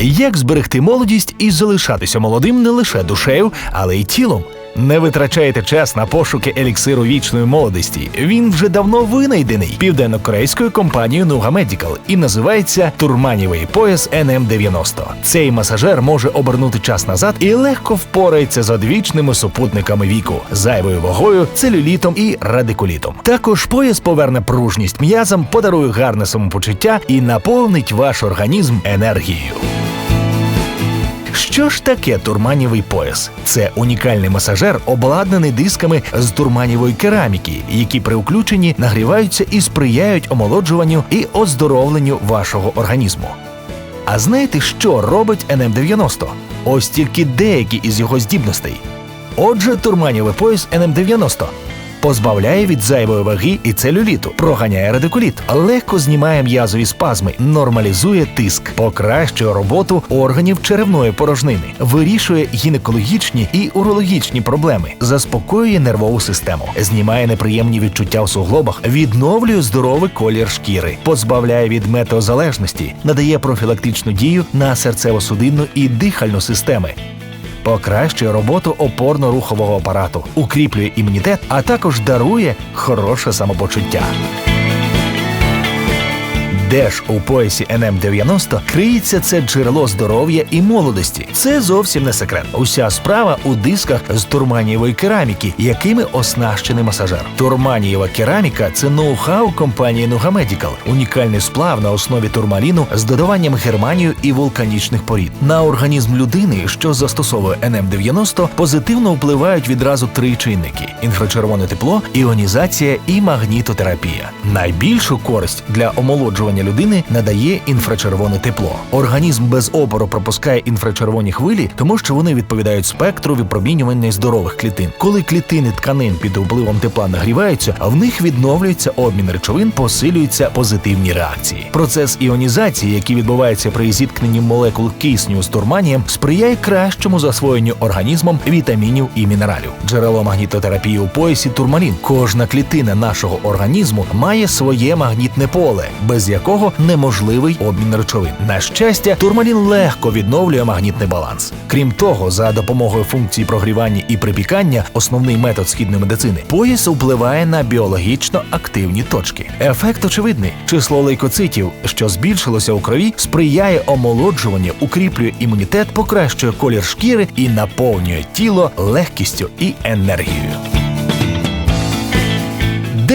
Як зберегти молодість і залишатися молодим не лише душею, але й тілом. Не витрачайте час на пошуки еліксиру вічної молодості. Він вже давно винайдений південно-корейською компанією Nuga Medical і називається турманівий пояс NM90. Цей масажер може обернути час назад і легко впорається з одвічними супутниками віку, зайвою вагою, целюлітом і радикулітом. Також пояс поверне пружність м'язам, подарує гарне самопочуття і наповнить ваш організм енергією. Що ж таке турманівий пояс? Це унікальний масажер, обладнаний дисками з турманівої кераміки, які при включенні нагріваються і сприяють омолоджуванню і оздоровленню вашого організму. А знаєте, що робить НМ90? Ось тільки деякі із його здібностей. Отже, турманівий пояс НМ90 позбавляє від зайвої ваги і целюліту, проганяє радикуліт, легко знімає м'язові спазми, нормалізує тиск, покращує роботу органів черевної порожнини, вирішує гінекологічні і урологічні проблеми, заспокоює нервову систему, знімає неприємні відчуття в суглобах, відновлює здоровий колір шкіри, позбавляє від метеозалежності, надає профілактичну дію на серцево-судинну і дихальну системи, покращує роботу опорно-рухового апарату, укріплює імунітет, а також дарує хороше самопочуття. Де ж у поясі НМ90 криється це джерело здоров'я і молодості? Це зовсім не секрет. Уся справа у дисках з турманієвої кераміки, якими оснащений масажер. Турманієва кераміка це ноу-хау компанії Nuga Medical. унікальний сплав на основі турмаліну з додаванням германію і вулканічних порід. На організм людини, що застосовує НМ90, позитивно впливають відразу три чинники: інфрачервоне тепло, іонізація і магнітотерапія. Найбільшу користь для омолоджування людини надає інфрачервоне тепло. Організм без опору пропускає інфрачервоні хвилі, тому що вони відповідають спектру випромінювання здорових клітин. Коли клітини тканин під впливом тепла нагріваються, в них відновлюється обмін речовин, посилюються позитивні реакції. Процес іонізації, який відбувається при зіткненні молекул кисню з турманієм, сприяє кращому засвоєнню організмом вітамінів і мінералів. Джерело магнітотерапії у поясі турмалін. Кожна клітина нашого організму має своє магнітне поле, без якого неможливий обмін речовин. На щастя, турмалін легко відновлює магнітний баланс. Крім того, за допомогою функції прогрівання і припікання, основний метод східної медицини, пояс впливає на біологічно активні точки. Ефект очевидний: число лейкоцитів, що збільшилося у крові, сприяє омолоджуванню, укріплює імунітет, покращує колір шкіри і наповнює тіло легкістю і енергією.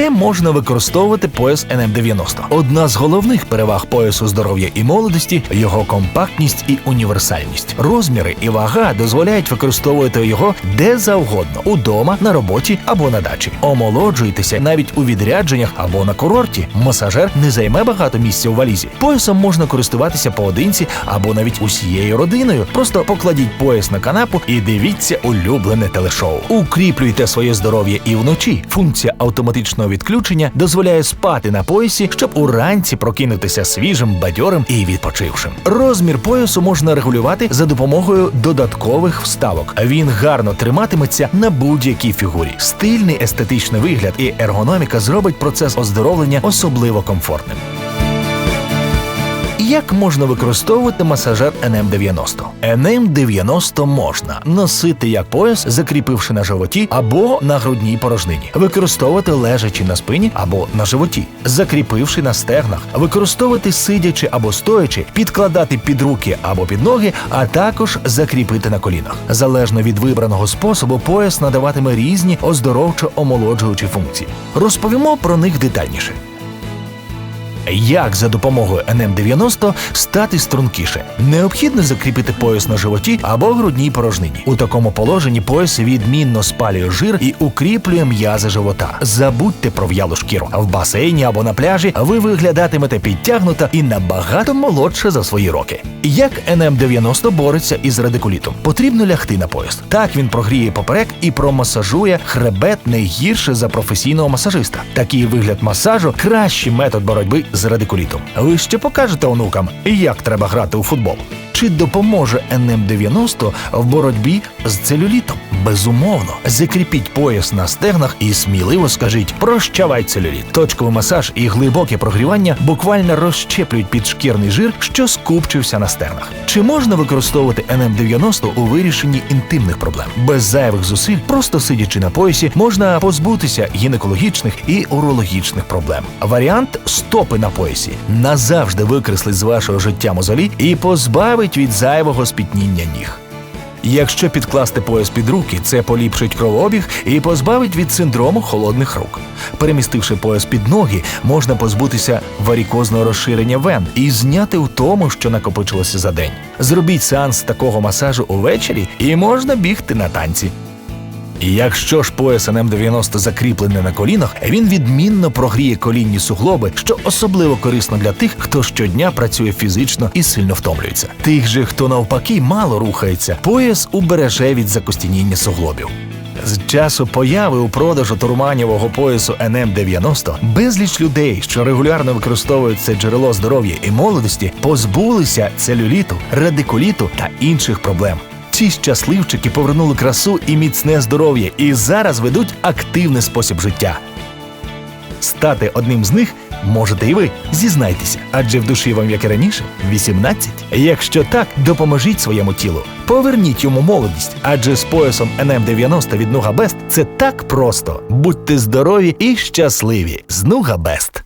Де можна використовувати пояс NM90? Одна з головних переваг поясу здоров'я і молодості його компактність і універсальність. Розміри і вага дозволяють використовувати його де завгодно удома, на роботі або на дачі. Омолоджуйтеся навіть у відрядженнях або на курорті. Масажер не займе багато місця у валізі. Поясом можна користуватися поодинці або навіть усією родиною. Просто покладіть пояс на канапу і дивіться улюблене телешоу. Укріплюйте своє здоров'я і вночі. Функція автоматичного відключення дозволяє спати на поясі, щоб уранці прокинутися свіжим, бадьорим і відпочившим. Розмір поясу можна регулювати за допомогою додаткових вставок. Він гарно триматиметься на будь-якій фігурі. Стильний естетичний вигляд і ергономіка зробить процес оздоровлення особливо комфортним. Як можна використовувати масажер NM90? NM90 можна носити як пояс, закріпивши на животі або на грудній порожнині, використовувати лежачи на спині або на животі, закріпивши на стегнах, використовувати сидячи або стоячи, підкладати під руки або під ноги, а також закріпити на колінах. Залежно від вибраного способу, пояс надаватиме різні оздоровчо-омолоджуючі функції. Розповімо про них детальніше. Як за допомогою NM90 стати стрункіше? Необхідно закріпити пояс на животі або грудній порожнині. У такому положенні пояс відмінно спалює жир і укріплює м'язи живота. Забудьте про в'ялу шкіру. В басейні або на пляжі ви виглядатимете підтягнуто і набагато молодше за свої роки. Як NM90 бореться із радикулітом? Потрібно лягти на пояс. Так він прогріє поперек і промасажує хребет не гірше за професійного масажиста. Такий вигляд масажу кращий метод боротьби з радикулітом. Ви ще покажете онукам, як треба грати у футбол. Чи допоможе НМ 90 в боротьбі з целюлітом? Безумовно, закріпіть пояс на стегнах і сміливо скажіть прощавай целюліт. Точковий масаж і глибоке прогрівання буквально розщеплюють підшкірний жир, що скупчився на стегнах. Чи можна використовувати НМ90 у вирішенні інтимних проблем? Без зайвих зусиль, просто сидячи на поясі, можна позбутися гінекологічних і урологічних проблем. Варіант стопи на поясі назавжди викреслить з вашого життя мозолі і позбавить від зайвого спітніння ніг. Якщо підкласти пояс під руки, це поліпшить кровообіг і позбавить від синдрому холодних рук. Перемістивши пояс під ноги, можна позбутися варікозного розширення вен і зняти у тому, що накопичилося за день. Зробіть сеанс такого масажу увечері, і можна бігти на танці. І якщо ж пояс НМ90 закріплений на колінах, він відмінно прогріє колінні суглоби, що особливо корисно для тих, хто щодня працює фізично і сильно втомлюється. Тих же, хто навпаки мало рухається, пояс убереже від закостініння суглобів. З часу появи у продажу турманівого поясу НМ90 безліч людей, що регулярно використовують це джерело здоров'я і молодості, позбулися целюліту, радикуліту та інших проблем. Ці щасливчики повернули красу і міцне здоров'я і зараз ведуть активний спосіб життя. Стати одним з них можете і ви. Зізнайтеся, адже в душі вам, як і раніше, 18. Якщо так, допоможіть своєму тілу. Поверніть йому молодість, адже з поясом NM90 від Нуга Бест це так просто. Будьте здорові і щасливі з Нуга Бест.